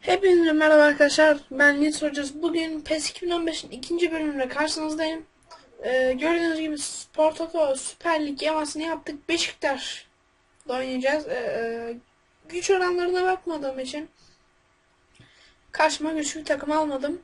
Hepinize merhaba arkadaşlar. Ben Nils Hocası. Bugün PES 2015'in ikinci bölümünde karşınızdayım. Ee, gördüğünüz gibi Spor Toto Süper Lig yamasını yaptık. Beşiktaş'la oynayacağız. Ee, e, güç oranlarına bakmadığım için karşıma güçlü bir takım almadım.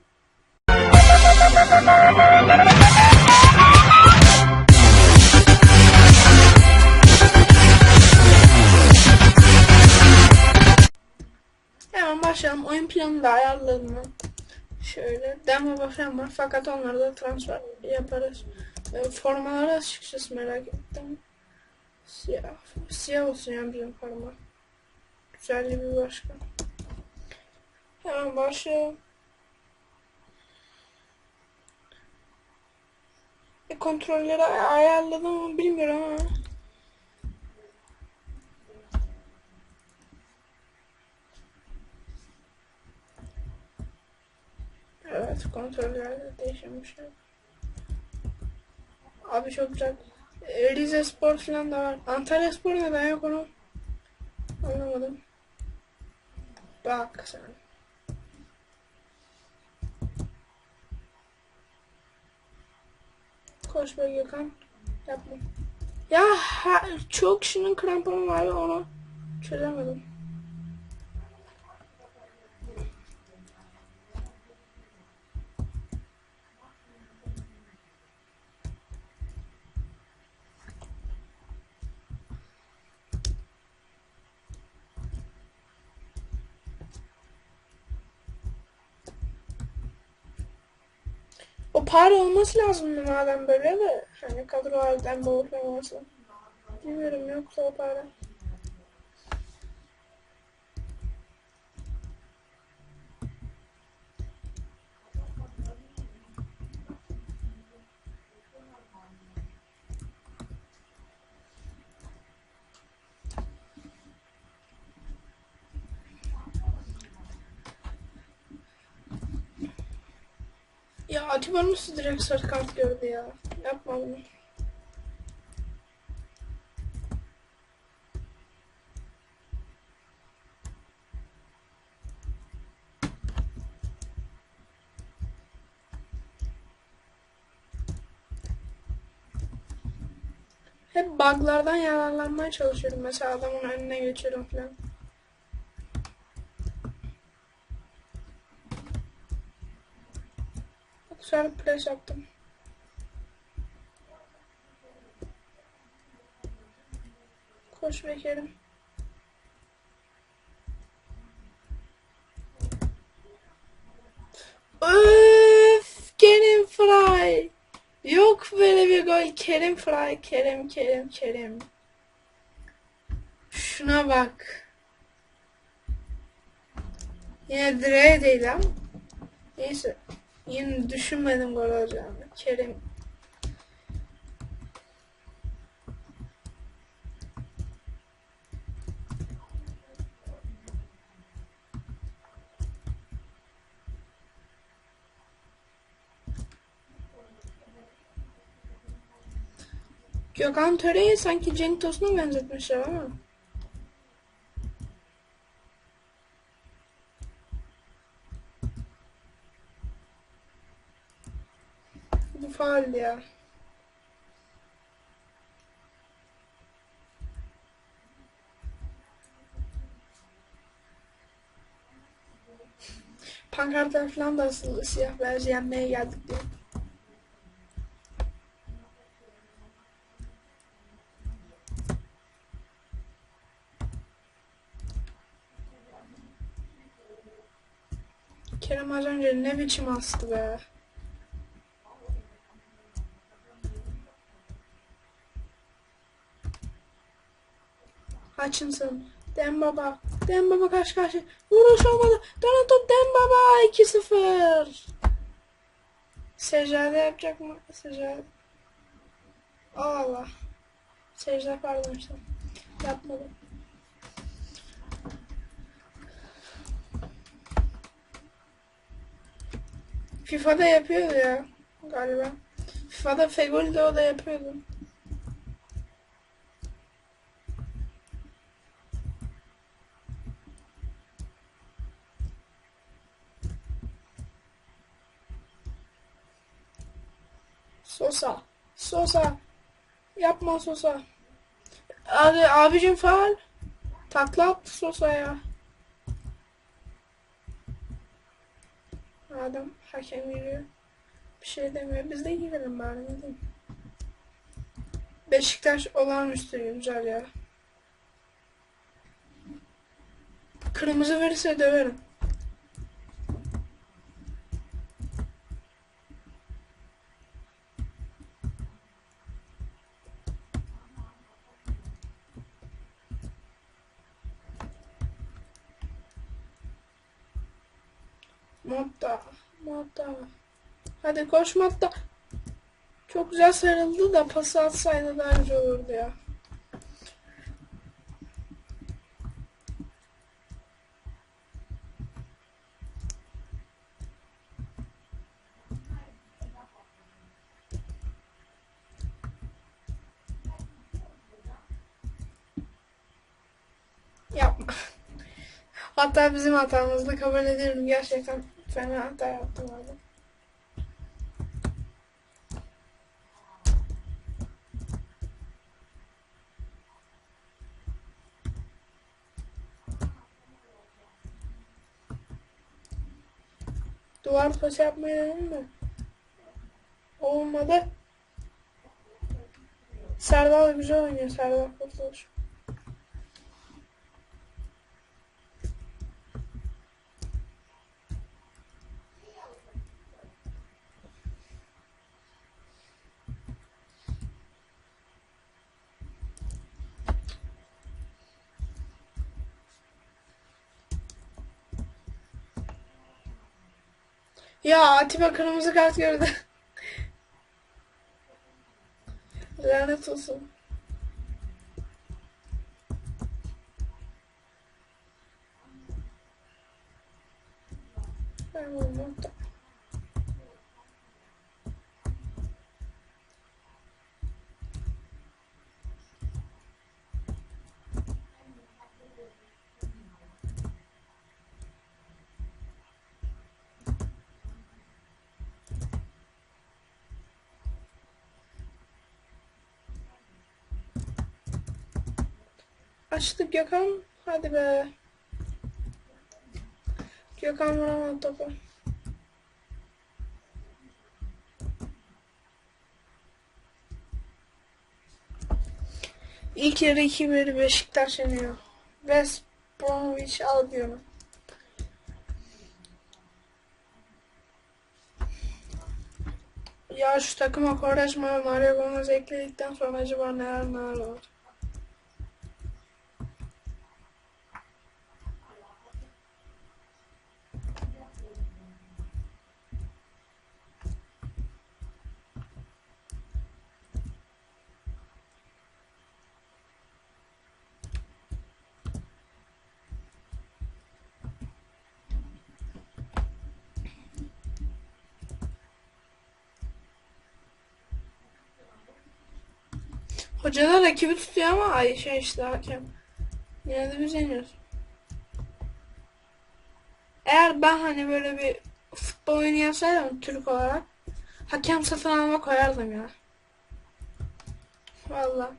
Hemen başlayalım. Oyun planını da ayarladım. Şöyle demo falan var fakat onları da transfer yaparız. E, formaları açıkçası merak ettim. Siyah. Siyah olsun yani bizim forma. Güzelliği bir başka. Hemen başlayalım. E, kontrolleri ayarladım ama bilmiyorum ama. Evet kontrollerde değişmiş. Abi çok güzel. E, Rize Spor falan da var. Antalya Spor neden yok onu? Anlamadım. Bak sen. Koş be Gökhan. Yapma. Ya ha, çok kişinin kramponu var ve onu çözemedim. O para olması lazım madem böyle de. Hani kadro halden boğulmaması. Bilmiyorum yoksa o para. Ya Atiba nasıl direkt sarı kart gördü ya? Yapma bunu. Hep buglardan yararlanmaya çalışıyorum. Mesela adamın önüne geçiyorum falan. Sonra press yaptım. Koş Bekir'im. Öf! Kerim Fry! Yok böyle bir gol. Kerim Fry. Kerim, Kerim, Kerim. Şuna bak. Yine direğe değil ama. Neyse. Yine düşünmedim gol olacağını. Kerim. Gökhan Töre'yi sanki Cenk Tosun'a benzetmişler ama. Ya. Pankartlar falan da asılı siyah beyaz yenmeye geldik diye. Kerem az önce ne biçim astı be. Hutchinson. Dembaba. Dembaba karşı karşı. Vuruş olmadı. Dönen top Dembaba 2-0. Secade yapacak mı? Secade. Allah. Secde pardon işte. Yapmadı. FIFA'da yapıyordu ya galiba. FIFA'da Fegoli'de o da yapıyordu. Sosa. Sosa. Yapma Sosa. Abi, abicim faal. Takla attı Sosa ya. Adam hakem yürüyor. Bir şey demiyor. Biz de girelim bari diyeyim. Beşiktaş olağanüstü güzel ya. Kırmızı verirse döverim. Hadi koş Modda. Çok güzel sarıldı da pası atsaydı daha güzel olurdu ya. Yapma. Hatta bizim hatamızdı kabul ediyorum. Gerçekten fena hata yaptım orada. Duvar pası yapmayı denedim de. Olmadı. Serdal güzel oynuyor. Serdal Kurtuluş. Ya Atiba kırmızı kart gördü. Lanet olsun. Ben bunu Açtık Gökhan. Hadi be. Gökhan vuramadı topu. İlk yarı 2-1 Beşiktaş yeniyor. West Bromwich Albion'u. Ya şu takıma ve Mario Gomez ekledikten sonra acaba neler neler olur? Hoca da rakibi tutuyor ama ay şey işte hakem. Yine de biz yeniyoruz. Eğer ben hani böyle bir futbol oyunu yapsaydım Türk olarak hakem satın alma koyardım ya. Valla.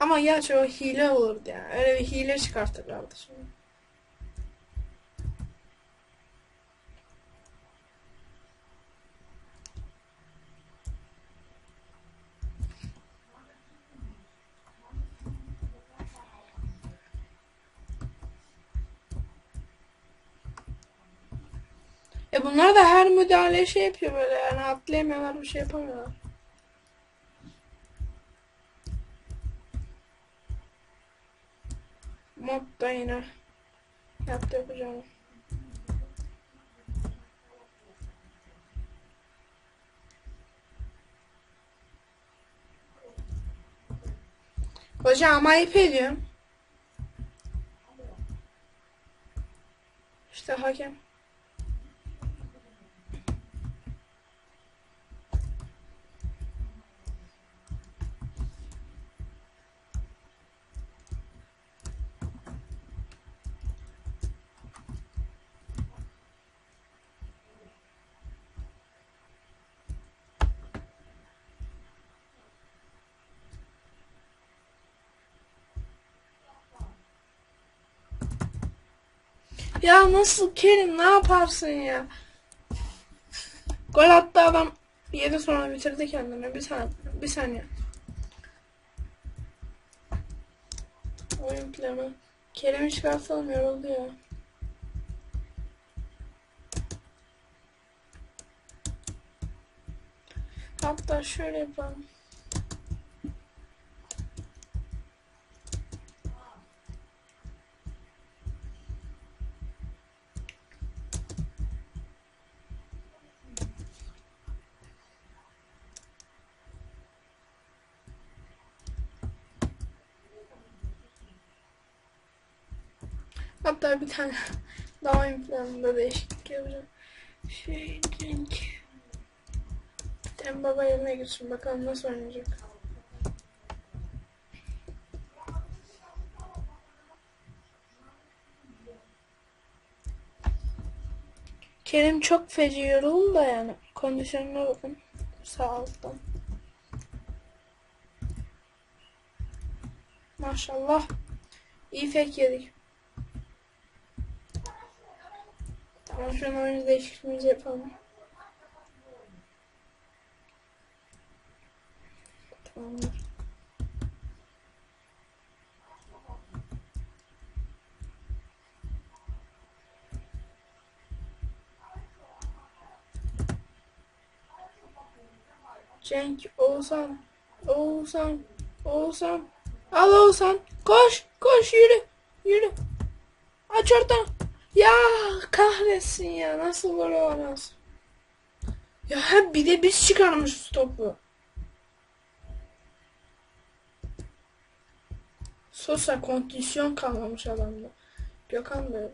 Ama gerçi o hile olurdu yani. Öyle bir hile çıkartırlardı şimdi. E bunlar da her müdahale şey yapıyor böyle yani atlayamıyorlar bir şey yapamıyorlar. Mob da yine yaptı yapacağım. Hocam ayıp ediyorum. İşte hakem. Ya nasıl Kerim ne yaparsın ya? Gol attı adam. Yedi sonra bitirdi kendini. Bir saniye. Bir saniye. Oyun planı. Kerim'i çıkartalım yoruldu ya. Hatta şöyle yapalım. Hatta bir tane daha oyun planında değişiklik yapacağım. Şey, Cenk. Tem baba yerine gitsin. Bakalım nasıl oynayacak. Kerim çok feci yoruldu da yani. Kondisyonuna bakın. Sağ alttan. Maşallah. İyi fake yedik. Tamam şu an oyunu değişikliğimizi yapalım. Tamamdır. Cenk, Oğuzhan, Oğuzhan, Oğuzhan. Al Oğuzhan. Koş, koş yürü, yürü. Aç oradan. Ya kahretsin ya nasıl gol olamaz. Ya hep bir de biz çıkarmışız topu. Sosa kondisyon kalmamış adamda. Gökhan da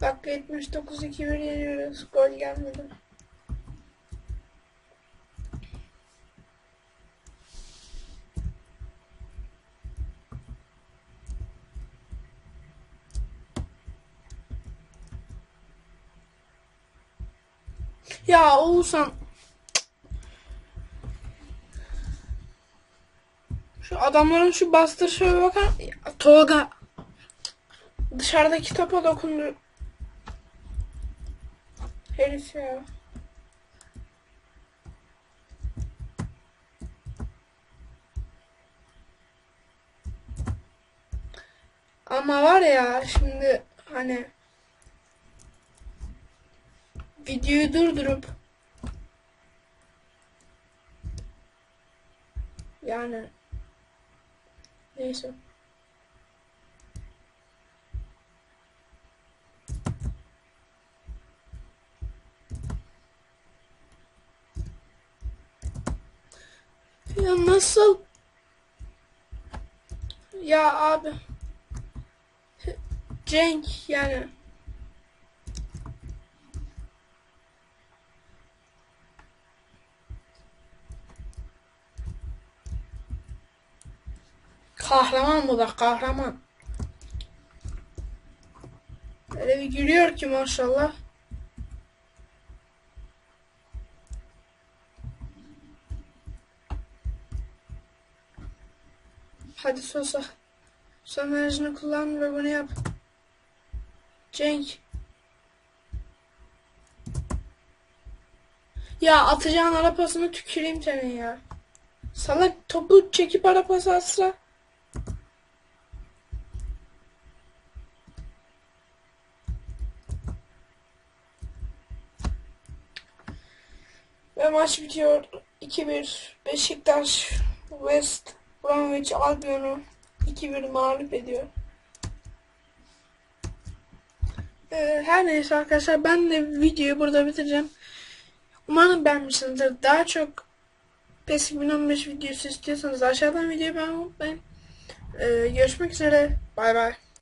Dakika 79 2-1 yeniyoruz. Gol gelmedi. Ya Oğuzhan Şu adamların şu bastırışa bakar ya, Tolga Dışarıdaki topa dokundu Herif ya. Ama var ya şimdi hani videoyu durdurup yani neyse ya nasıl ya abi Cenk yani Kahraman bu da kahraman. Öyle bir gülüyor ki maşallah. Hadi Sosa. Son enerjini kullan ve bunu yap. Cenk. Ya atacağın ara pasını tüküreyim senin ya. Salak topu çekip ara pası atsa. Ve maç bitiyor. 2-1 Beşiktaş West Bromwich Albion'u 2-1 mağlup ediyor. Ee, her neyse arkadaşlar ben de videoyu burada bitireceğim. Umarım beğenmişsinizdir. Daha çok PES 2015 videosu istiyorsanız aşağıdan videoyu beğenmeyi unutmayın. Ee, görüşmek üzere. Bay bay.